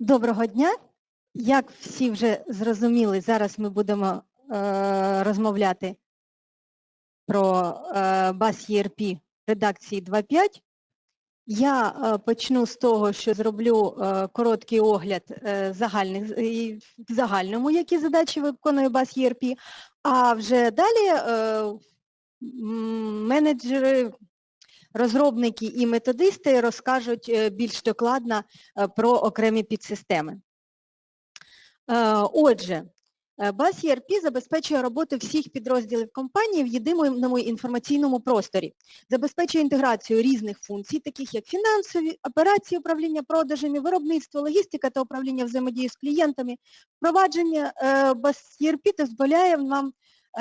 Доброго дня. Як всі вже зрозуміли, зараз ми будемо е, розмовляти про е, BAS ERP редакції 2.5. Я е, почну з того, що зроблю е, короткий огляд е, загальних, і в загальному, які задачі виконує BAS ERP, а вже далі е, менеджери, розробники і методисти розкажуть е, більш докладно е, про окремі підсистеми. Е, Отже, BAS ERP забезпечує роботу всіх підрозділів компанії в єдиному інформаційному просторі, забезпечує інтеграцію різних функцій, таких як фінансові, операції управління продажами, виробництво, логістика та управління взаємодією з клієнтами. Впровадження BAS ERP дозволяє нам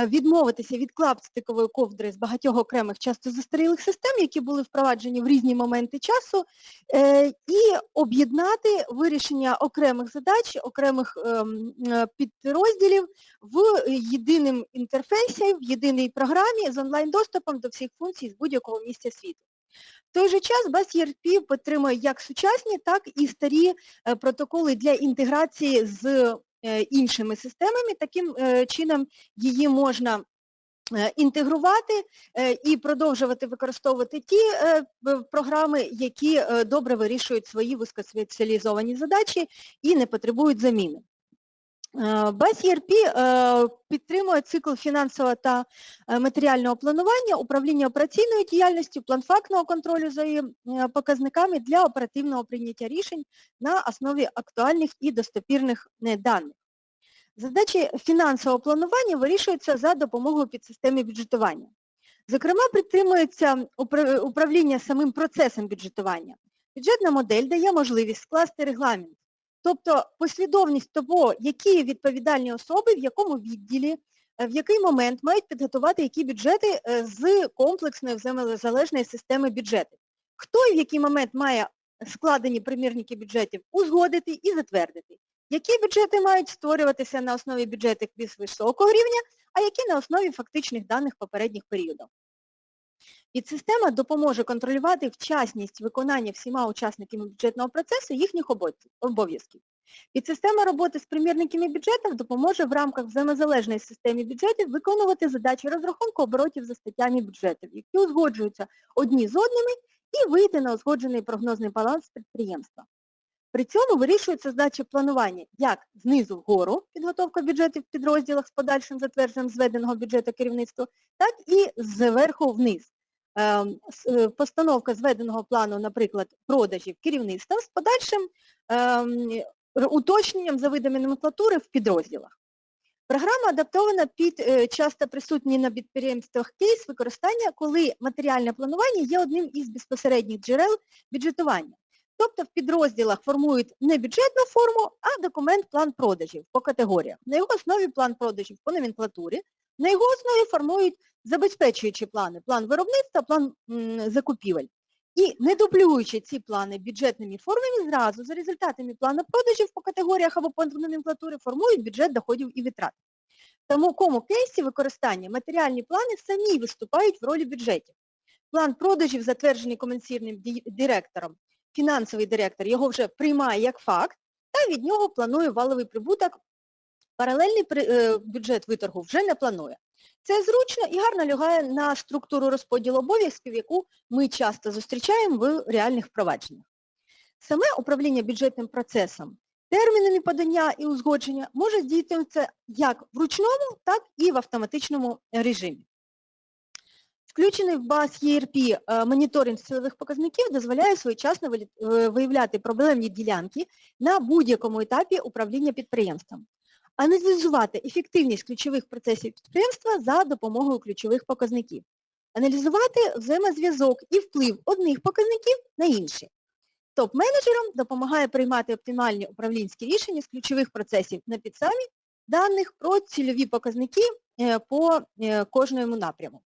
відмовитися від клаптикової ковдри з багатьох окремих часто застарілих систем, які були впроваджені в різні моменти часу, е, і об'єднати вирішення окремих задач, окремих ем, е, підрозділів в єдиному інтерфейсі, в єдиній програмі з онлайн-доступом до всіх функцій з будь-якого місця світу. В той же час BAS ERP підтримує як сучасні, так і старі е, протоколи для інтеграції з е, іншими системами. Таким е, чином її можна е, інтегрувати е, і продовжувати використовувати ті е, програми, які е, добре вирішують свої вузькоспеціалізовані задачі і не потребують заміни. BAS ERP е, підтримує цикл фінансового та е, матеріального планування, управління операційною діяльністю, план фактного контролю за її е, показниками для оперативного прийняття рішень на основі актуальних і достопірних даних. Задачі фінансового планування вирішуються за допомогою підсистеми бюджетування. Зокрема, підтримується управління самим процесом бюджетування. Бюджетна модель дає можливість скласти регламент, тобто послідовність того, які відповідальні особи, в якому відділі, е, в який момент мають підготувати які бюджети е, з комплексної взаємозалежної системи бюджетів. Хто і в який момент має складені примірники бюджетів узгодити і затвердити. Які бюджети мають створюватися на основі бюджетів більш високого рівня, а які на основі фактичних даних попередніх періодів. Підсистема допоможе контролювати вчасність виконання всіма учасниками бюджетного процесу їхніх обов'язків. Підсистема роботи з примірниками бюджетів допоможе в рамках взаємозалежної системи бюджетів виконувати задачі розрахунку оборотів за статтями бюджетів, які узгоджуються одні з одними і вийти на узгоджений прогнозний баланс підприємства. При цьому вирішується задача планування як знизу вгору, підготовка бюджетів в підрозділах з подальшим затвердженням зведеного бюджету керівництва, так і зверху вниз. Ем, е, Постановка зведеного плану, наприклад, продажів керівництва з подальшим ем, уточненням за видами номенклатури в підрозділах. Програма адаптована під е, часто присутній на підприємствах кейс використання, коли матеріальне планування є одним із безпосередніх джерел бюджетування. Тобто в підрозділах формують не бюджетну форму, а документ план продажів по категоріях. На його основі план продажів по номенклатурі, на його основі формують забезпечуючі плани, план виробництва, план закупівель. І не дублюючи ці плани бюджетними формами, зразу за результатами плану продажів по категоріях або по номенклатурі формують бюджет доходів і витрат. В такому кейсі використання матеріальні плани самі виступають в ролі бюджетів. План продажів, затверджений комерційним директором, фінансовий директор його вже приймає як факт, та від нього планує валовий прибуток. Паралельний е, бюджет виторгу вже не планує. Це зручно і гарно лягає на структуру розподілу обов'язків, яку ми часто зустрічаємо в реальних впровадженнях. Саме управління бюджетним процесом, термінами подання і узгодження може здійснюватися як в ручному, так і в автоматичному режимі. Включений в BAS ERP е, моніторинг цільових показників дозволяє своєчасно е, виявляти проблемні ділянки на будь-якому етапі управління підприємством. Аналізувати ефективність ключових процесів підприємства за допомогою ключових показників. Аналізувати взаємозв'язок і вплив одних показників на інші. Топ-менеджерам допомагає приймати оптимальні управлінські рішення з ключових процесів на підставі даних про цільові показники е, по е, кожному напряму.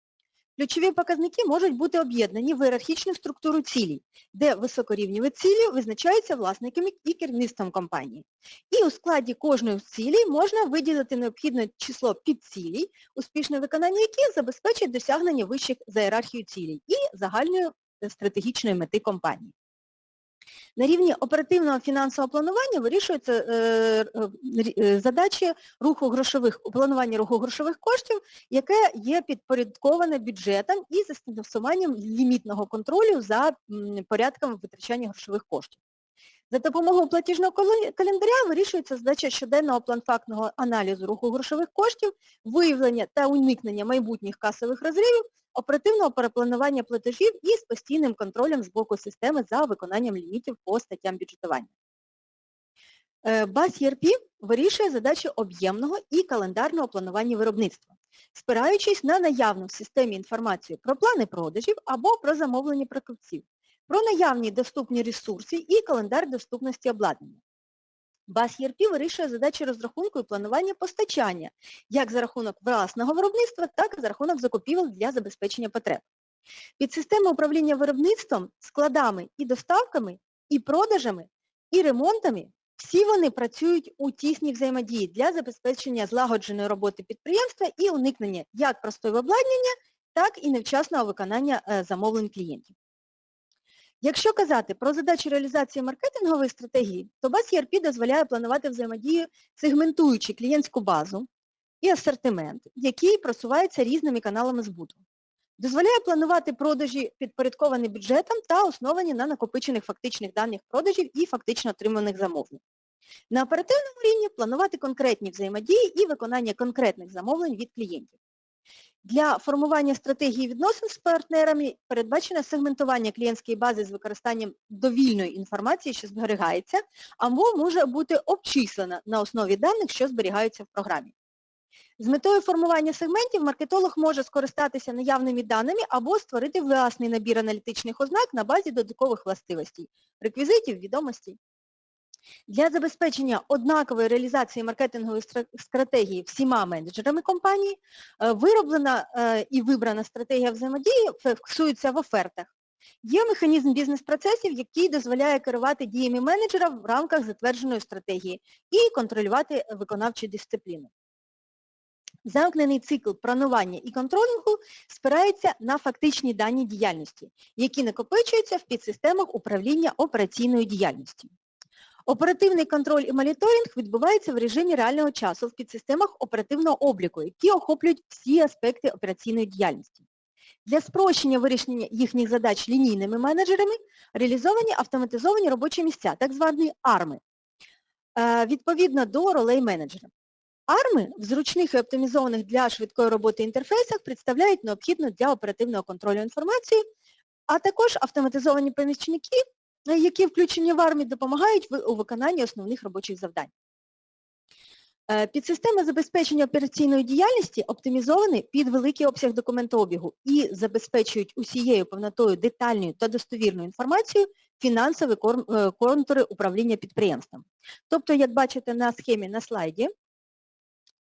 Ключові показники можуть бути об'єднані в ієрархічну структуру цілей, де високорівневі цілі визначаються власниками і керівництвом компанії. І у складі кожної з цілей можна виділити необхідне число підцілей, успішне виконання яких забезпечить досягнення вищих за ієрархією цілей і загальної е, стратегічної мети компанії. На рівні оперативного фінансового планування вирішуються е, е, е, задачі руху грошових, планування руху грошових коштів, яке є підпорядковане бюджетом і застосуванням лімітного контролю за порядком витрачання грошових коштів. За допомогою платіжного календаря- вирішується задача щоденного план-фактного аналізу руху грошових коштів, виявлення та уникнення майбутніх касових розривів, оперативного перепланування платежів і з постійним контролем з боку системи за виконанням лімітів по статтям бюджетування. Е, БАС ERP вирішує задачі об'ємного і календарного планування виробництва, спираючись на наявну в системі інформацію про плани продажів або про замовлення продавців, про наявні доступні ресурси і календар доступності обладнання. БАС ERP вирішує задачі розрахунку і планування постачання як за рахунок власного виробництва, так і за рахунок закупівель для забезпечення потреб. Підсистеми управління виробництвом, складами і доставками, і продажами, і ремонтами всі вони працюють у тісній взаємодії для забезпечення злагодженої роботи підприємства і уникнення як простого обладнання, так і невчасного виконання е, замовлень клієнтів. Якщо казати про задачі реалізації маркетингової стратегії, то BAS ERP дозволяє планувати взаємодію, сегментуючи клієнтську базу і асортимент, який просувається різними каналами збуту. Дозволяє планувати продажі підпорядковані бюджетом та основані на накопичених фактичних даних продажів і фактично отриманих замовлень. На оперативному рівні планувати конкретні взаємодії і виконання конкретних замовлень від клієнтів. Для формування стратегії відносин з партнерами передбачено сегментування клієнтської бази з використанням довільної інформації, що зберігається, або може бути обчислена на основі даних, що зберігаються в програмі. З метою формування сегментів маркетолог може скористатися наявними даними або створити власний набір аналітичних ознак на базі додаткових властивостей, реквізитів, відомостей. Для забезпечення однакової реалізації маркетингової стратегії всіма менеджерами компанії е, вироблена е, і вибрана стратегія взаємодії фіксується в офертах. Є механізм бізнес-процесів, який дозволяє керувати діями менеджера в рамках затвердженої стратегії і контролювати виконавчу дисципліну. Замкнений цикл планування і контролінгу спирається на фактичні дані діяльності, які накопичуються в підсистемах управління операційною діяльністю. Оперативний контроль і моніторинг відбувається в режимі реального часу в підсистемах оперативного обліку, які охоплюють всі аспекти операційної діяльності. Для спрощення вирішення їхніх задач лінійними менеджерами реалізовані автоматизовані робочі місця, так звані арми, е, відповідно до ролей менеджера. Арми в зручних і оптимізованих для швидкої роботи інтерфейсах представляють необхідну для оперативного контролю інформацію, а також автоматизовані помічники, які включені в армі, допомагають у виконанні основних робочих завдань. Е, Підсистеми забезпечення операційної діяльності оптимізовані під великий обсяг документообігу і забезпечують усією повнотою детальною та достовірною інформацією фінансові е, контури управління підприємством. Тобто, як бачите на схемі на слайді,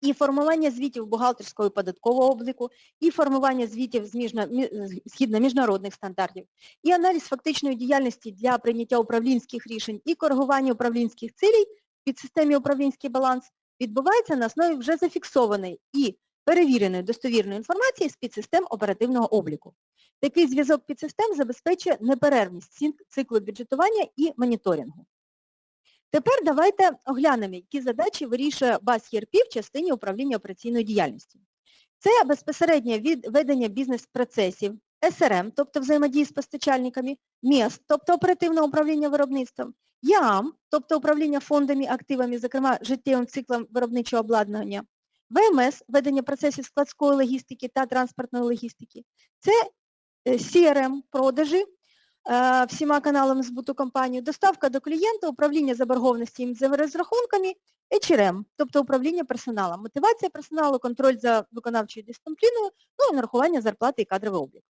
і формування звітів бухгалтерського і податкового обліку, і формування звітів згідно міжнародних стандартів, і аналіз фактичної діяльності для прийняття управлінських рішень і коригування управлінських цілей в підсистемі управлінський баланс відбувається на основі вже зафіксованої і перевіреної достовірної інформації з підсистем оперативного обліку. Такий зв'язок підсистем забезпечує неперервність циклу бюджетування і моніторингу. Тепер давайте оглянемо, які задачі вирішує БАС ERP в частині управління операційною діяльністю. Це безпосереднє ведення бізнес-процесів, СРМ, тобто взаємодії з постачальниками, МІС, тобто оперативне управління виробництвом, ЯАМ, тобто управління фондами, активами, зокрема життєвим циклом виробничого обладнання, ВМС, ведення процесів складської логістики та транспортної логістики. Це е, CRM, продажі, всіма каналами збуту компанії, доставка до клієнта, управління заборгованості з розрахунками, HRM, тобто управління персоналом, мотивація персоналу, контроль за виконавчою дисципліною, ну і нарахування зарплати і кадровий облік.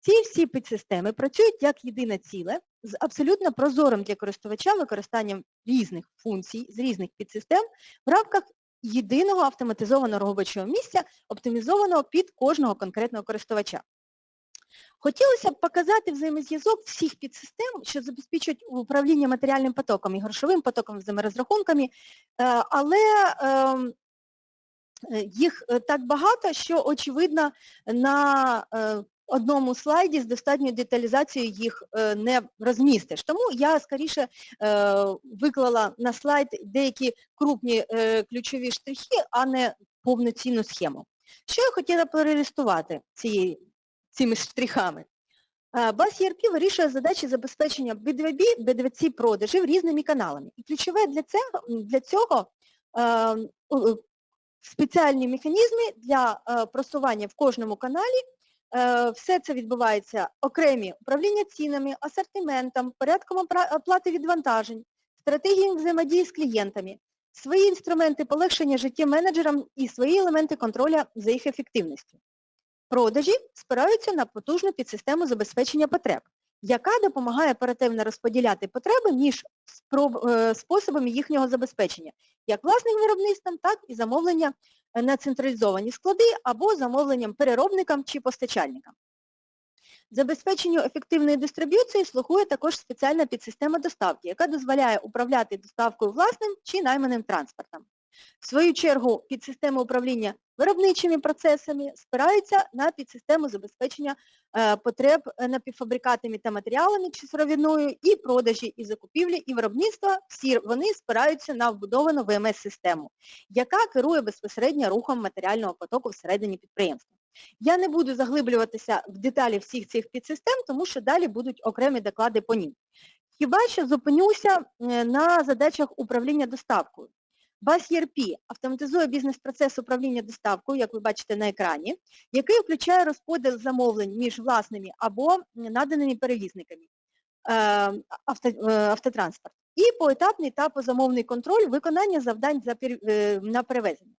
Ці всі підсистеми працюють як єдине ціле з абсолютно прозорим для користувача використанням різних функцій з різних підсистем в рамках єдиного автоматизованого робочого місця, оптимізованого під кожного конкретного користувача. Хотілося б показати взаємозв'язок всіх підсистем, що забезпечують управління матеріальним потоком і грошовим потоком, взаєморозрахунками, е, але ем, їх е, так багато, що, очевидно, на е, одному слайді з достатньою деталізацією їх не розмістиш. Тому я скоріше виклала на слайд деякі крупні ключові штрихи, а не повноцінну схему. Що я хотіла проілюструвати цією, цими штрихами? Е, Бас ERP вирішує задачі забезпечення B2B, B2C продажів різними каналами. І ключове для цього, для цього е, спеціальні механізми для е, просування в кожному каналі. Е, Все це відбувається окремі управління цінами, асортиментом, порядком оплати відвантажень, стратегією взаємодії з клієнтами, свої інструменти полегшення життя менеджерам і свої елементи контроля за їх ефективністю. Продажі спираються на потужну підсистему забезпечення потреб, яка допомагає оперативно розподіляти потреби між е, способами їхнього забезпечення, як власним виробництвом, так і замовлення е, на централізовані склади або замовленням переробникам чи постачальникам. Забезпеченню ефективної дистриб'юції слугує також спеціальна підсистема доставки, яка дозволяє управляти доставкою власним чи найманим транспортом. В свою чергу підсистема управління виробничими процесами спирається на підсистему забезпечення е, потреб напівфабрикатами та матеріалами чи сировиною і продажі, і закупівлі, і виробництва. Всі вони спираються на вбудовану ВМС-систему, яка керує безпосередньо рухом матеріального потоку всередині підприємства. Я не буду заглиблюватися в деталі всіх цих підсистем, тому що далі будуть окремі доклади по ним. Хіба що зупинюся е, на задачах управління доставкою. BAS ERP автоматизує бізнес-процес управління доставкою, як ви бачите на екрані, який включає розподіл замовлень між власними або наданими перевізниками е, е, автотранспорт і поетапний та позамовний контроль виконання завдань е, на перевезення.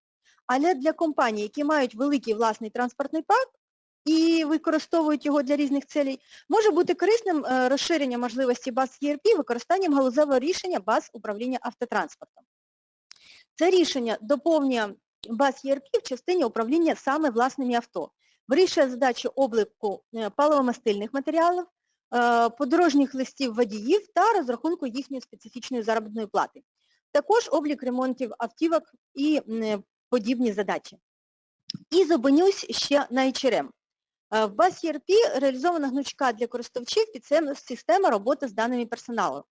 Але для компаній, які мають великий власний транспортний парк і використовують його для різних цілей, може бути корисним розширення можливості баз ERP використанням галузевого рішення баз управління автотранспортом. Це рішення доповнює баз ERP в частині управління саме власними авто, вирішує задачу обліку е, паливомастильних матеріалів, е, подорожніх листів водіїв та розрахунку їхньої специфічної заробітної плати. Також облік ремонтів автівок і подібні задачі. І зупинюсь ще на HRM. Е, В баз ERP реалізована гнучка для користувачів підсем- система роботи з даними персоналу,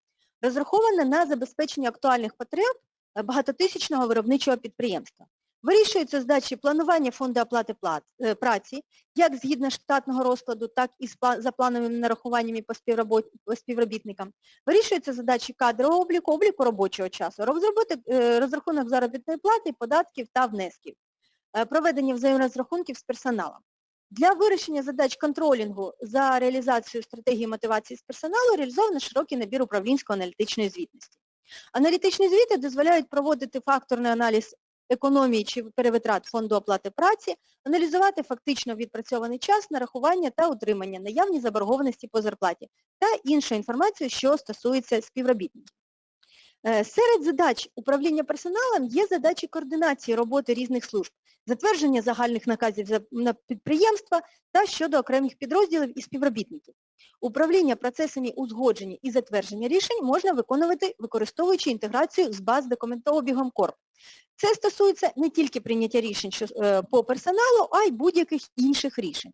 розрахована на забезпечення актуальних потреб е, багатотисячного виробничого підприємства. Вирішуються задачі планування фонду оплати е, праці, як згідно штатного розкладу, так і за плановими нарахуваннями по співробітникам. Вирішуються задачі кадрового обліку, обліку робочого часу, розробити е, розрахунок заробітної плати, податків та внесків, е, проведення взаєморозрахунків з персоналом. Для вирішення задач контролінгу за реалізацією стратегії мотивації з персоналу реалізовано широкий набір управлінсько-аналітичної звітності. Аналітичні звіти дозволяють проводити факторний аналіз економії чи перевитрат фонду оплати праці, аналізувати фактично відпрацьований час, нарахування та утримання, наявні заборгованості по зарплаті та іншу інформацію, що стосується співробітників. Е, Серед задач управління персоналом є задачі координації роботи різних служб, затвердження загальних наказів на підприємства та щодо окремих підрозділів і співробітників. Управління процесами узгодження і затвердження рішень можна виконувати, використовуючи інтеграцію з баз документообігом КОРП. Це стосується не тільки прийняття рішень е, по персоналу, а й будь-яких інших рішень.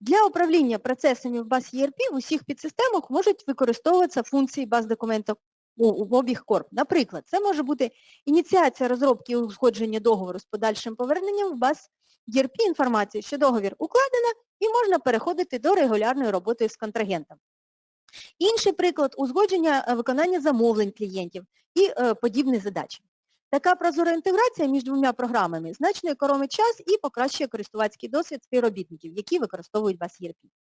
Для управління процесами в баз ERP в усіх підсистемах можуть використовуватися функції баз документів в обіг корп. Наприклад, це може бути ініціація розробки і узгодження договору з подальшим поверненням в баз ERP інформація, що договір укладено і можна переходити до регулярної роботи з контрагентом. Інший приклад – узгодження е, виконання замовлень клієнтів і е, подібні задачі. Така прозора інтеграція між двома програмами значно економить час і покращує користувацький досвід співробітників, які використовують вас ERP.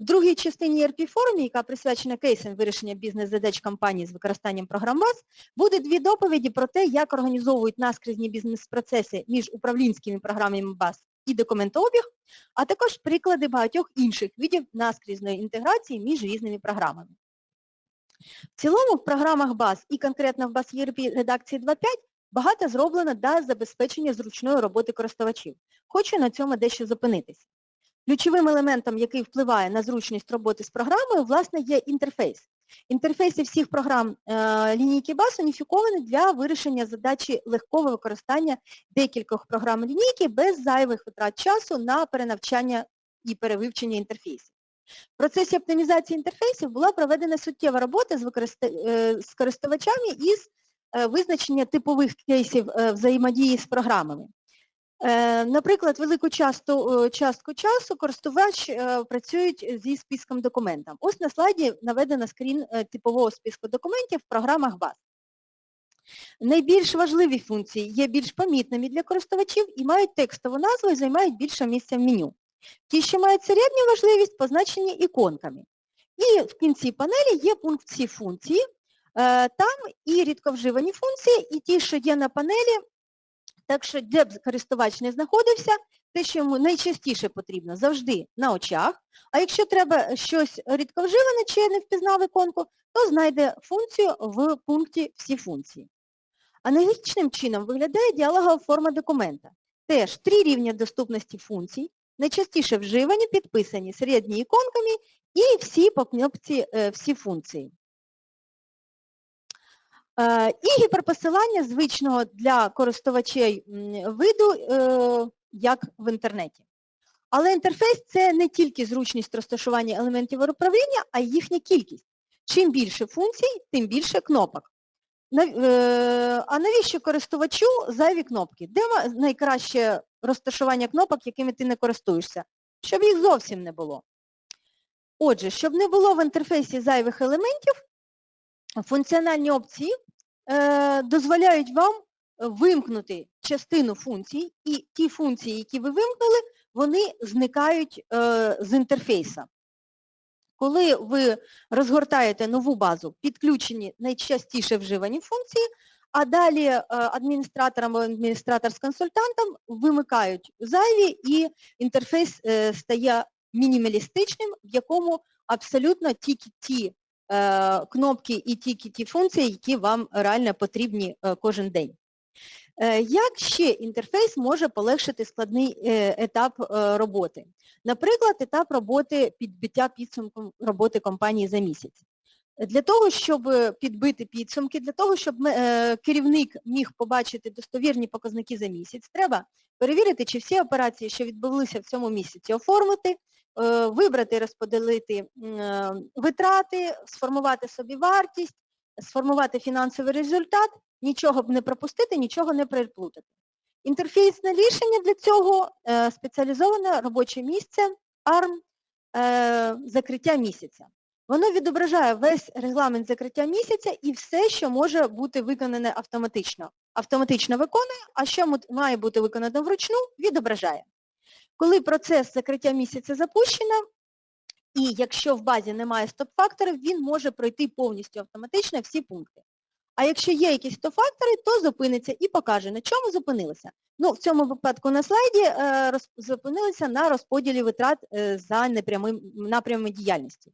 В другій частині ERP форумі, яка присвячена кейсам вирішення бізнес-задач компанії з використанням програм БАЗ, буде дві доповіді про те, як організовують наскрізні бізнес-процеси між управлінськими програмами БАЗ і документообіг, а також приклади багатьох інших видів наскрізної інтеграції між різними програмами. В цілому в програмах БАЗ і конкретно в БАЗ ERP редакції 2.5 багато зроблено для забезпечення зручної роботи користувачів. Хочу на цьому дещо зупинитися. Ключовим елементом, який впливає на зручність роботи з програмою, власне, є інтерфейс. Інтерфейси всіх програм е, лінійки BAS уніфіковані для вирішення задачі легкого використання декількох програм лінійки без зайвих витрат часу на перенавчання і перевивчення інтерфейсів. В процесі оптимізації інтерфейсів була проведена суттєва робота з, е, користувачами із е, визначення типових кейсів взаємодії з програмами. Е, Наприклад, велику часту, частку часу користувач е, працюють зі списком документів. Ось на слайді наведено скрін е, типового списку документів в програмах БАЗ. Найбільш важливі функції є більш помітними для користувачів і мають текстову назву і займають більше місця в меню. Ті, що мають середню важливість, позначені іконками. І в кінці панелі є пункт «Всі функції». Там і рідковживані функції, і ті, що є на панелі, так що де б користувач не знаходився, те, що йому найчастіше потрібно, завжди на очах. А якщо треба щось рідковживане чи не впізнав іконку, то знайде функцію в пункті «Всі функції». Аналогічним чином виглядає діалогова форма документа. Теж три рівня доступності функцій, найчастіше вживані, підписані середні іконками і всі по кнопці е, «Всі функції». Е, І гіперпосилання звичного для користувачей виду, е, як в інтернеті. Але інтерфейс – це не тільки зручність розташування елементів управління, а й їхня кількість. Чим більше функцій, тим більше кнопок. Е, А навіщо користувачу зайві кнопки? Де найкраще розташування кнопок, якими ти не користуєшся? Щоб їх зовсім не було. Отже, щоб не було в інтерфейсі зайвих елементів, функціональні опції е, дозволяють вам вимкнути частину функцій, і ті функції, які ви вимкнули, вони зникають е, з інтерфейса. Коли ви розгортаєте нову базу, підключені найчастіше вживані функції, а далі е, адміністраторам або адміністратор з консультантом вимикають зайві і інтерфейс е, стає мінімалістичним, в якому абсолютно тільки ті е, кнопки і тільки ті функції, які вам реально потрібні е, кожен день. Е, Як ще інтерфейс може полегшити складний е, етап е, роботи? Наприклад, етап роботи підбиття підсумком роботи компанії за місяць. Для того, щоб підбити підсумки, для того, щоб е, керівник міг побачити достовірні показники за місяць, треба перевірити, чи всі операції, що відбулися в цьому місяці, оформити, е, вибрати, розподілити е, витрати, сформувати собі вартість, сформувати фінансовий результат, нічого б не пропустити, нічого не переплутати. Інтерфейсне рішення для цього е, спеціалізоване робоче місце ARM е, закриття місяця. Воно відображає весь регламент закриття місяця і все, що може бути виконане автоматично. Автоматично виконує, а що має бути виконано вручну, відображає. Коли процес закриття місяця запущено, і якщо в базі немає стоп-факторів, він може пройти повністю автоматично всі пункти. А якщо є якісь стоп-фактори, то зупиниться і покаже, на чому зупинилися. Ну, в цьому випадку на слайді е, роз- зупинилися на розподілі витрат е, за непрямим напрямами діяльності.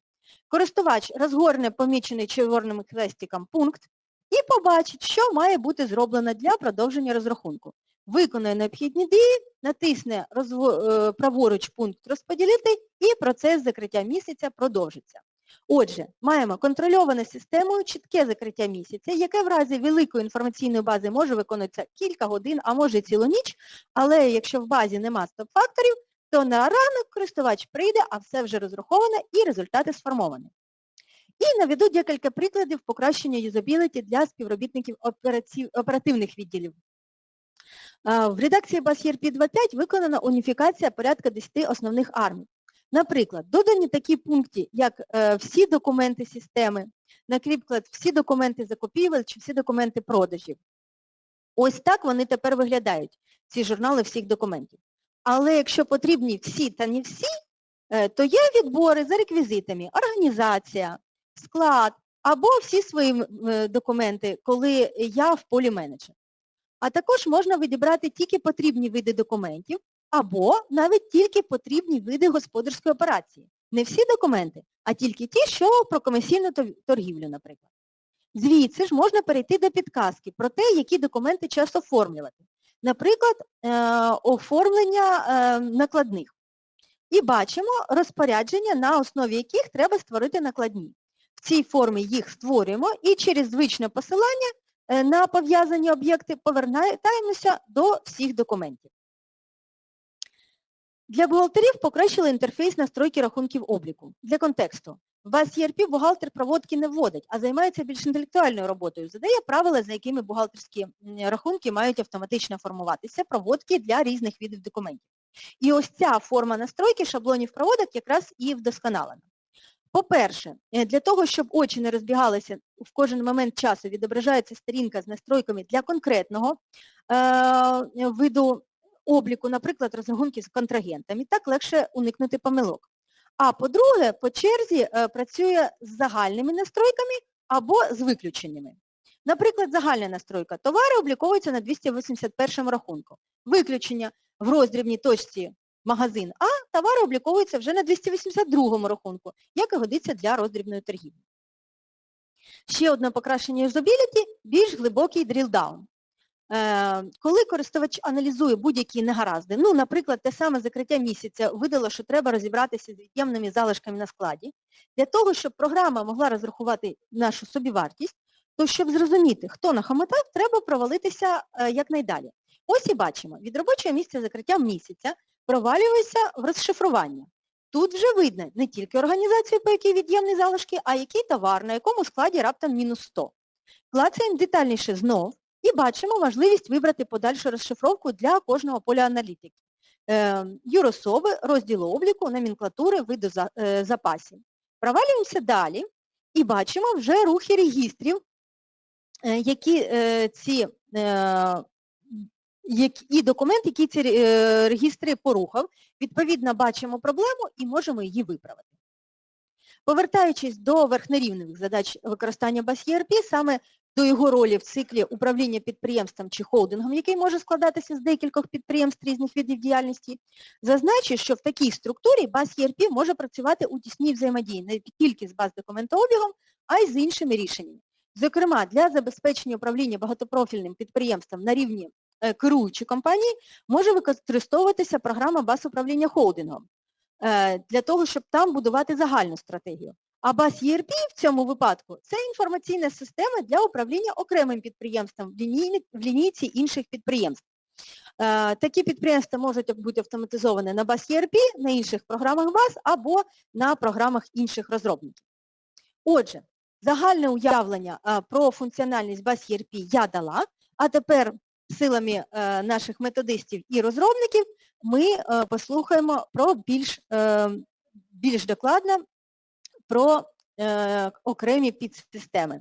Користувач розгорне помічений червоним хрестиком пункт і побачить, що має бути зроблено для продовження розрахунку. Виконує необхідні дії, натисне е, праворуч пункт розподілити і процес закриття місяця продовжиться. Отже, маємо контрольоване системою чітке закриття місяця, яке в разі великої інформаційної бази може виконуватися кілька годин, а може цілу ніч, але якщо в базі нема стоп-факторів, то на ранок користувач прийде, а все вже розраховано і результати сформовані. І наведу декілька прикладів покращення юзабіліті для співробітників оперативних відділів. В редакції BAS ERP 2.5 виконана уніфікація порядка 10 основних армій. Наприклад, додані такі пункти, як е, всі документи системи, наприклад, всі документи закупівель чи всі документи продажів. Ось так вони тепер виглядають, ці журнали всіх документів. Але якщо потрібні всі та не всі, е, то є відбори за реквізитами, організація, склад або всі свої е, документи, коли я в полі менеджер. А також можна відібрати тільки потрібні види документів, або навіть тільки потрібні види господарської операції. Не всі документи, а тільки ті, що про комерційну торгівлю, наприклад. Звідси ж можна перейти до підказки про те, які документи час оформлювати. Наприклад, е, оформлення е, накладних. І бачимо розпорядження, на основі яких треба створити накладні. В цій формі їх створюємо і через звичне посилання на пов'язані об'єкти повертаємося до всіх документів. Для бухгалтерів покращили інтерфейс настройки рахунків обліку. Для контексту. В вас ERP бухгалтер проводки не вводить, а займається більш інтелектуальною роботою, задає правила, за якими бухгалтерські рахунки мають автоматично формуватися, проводки для різних видів документів. І ось ця форма настройки шаблонів проводок якраз і вдосконалена. По-перше, е, для того, щоб очі не розбігалися, в кожен момент часу відображається сторінка з настройками для конкретного е, виду обліку, наприклад, розрахунки з контрагентами, так легше уникнути помилок. А по-друге, по черзі е, працює з загальними настройками або з виключеннями. Наприклад, загальна настройка. Товари обліковуються на 281 рахунку. Виключення в роздрібній точці магазин А, товари обліковуються вже на 282 рахунку, як і годиться для роздрібної торгівлі. Ще одне покращення юзабіліті – більш глибокий дрілдаун. Е, Коли користувач аналізує будь-які негаразди, ну, наприклад, те саме закриття місяця видало, що треба розібратися з від'ємними залишками на складі, для того, щоб програма могла розрахувати нашу собівартість, то щоб зрозуміти, хто нахомотав, треба провалитися е, якнайдалі. Ось і бачимо, від робочого місця закриття місяця провалюється в розшифрування. Тут вже видно не тільки організацію, по якій від'ємні залишки, а який товар, на якому складі раптом мінус 100. Клацаємо детальніше знов і бачимо можливість вибрати подальшу розшифровку для кожного поля аналітики. Е, юрособи, розділу обліку, номенклатури, виду е, запасів. Провалюємося далі і бачимо вже рухи регістрів, е, які ці і документ, який ці е, регістри порухав. Відповідно, бачимо проблему і можемо її виправити. Повертаючись до верхнерівневих задач використання BAS ERP, саме до його ролі в циклі управління підприємством чи холдингом, який може складатися з декількох підприємств різних видів діяльності, зазначу, що в такій структурі BAS ERP може працювати у тісній взаємодії не тільки з баз документообігом, а й з іншими рішеннями. Зокрема, для забезпечення управління багатопрофільним підприємством на рівні е, керуючої компанії може використовуватися програма баз управління холдингом е, для того, щоб там будувати загальну стратегію. А баз ERP в цьому випадку це інформаційна система для управління окремим підприємством в, лінійці інших підприємств. Е, Такі підприємства можуть бути автоматизовані на баз ERP, на інших програмах баз або на програмах інших розробників. Отже, загальне уявлення про функціональність баз ERP я дала, а тепер силами е, наших методистів і розробників ми е, послухаємо про більш, е, більш докладно про окремі підсистеми.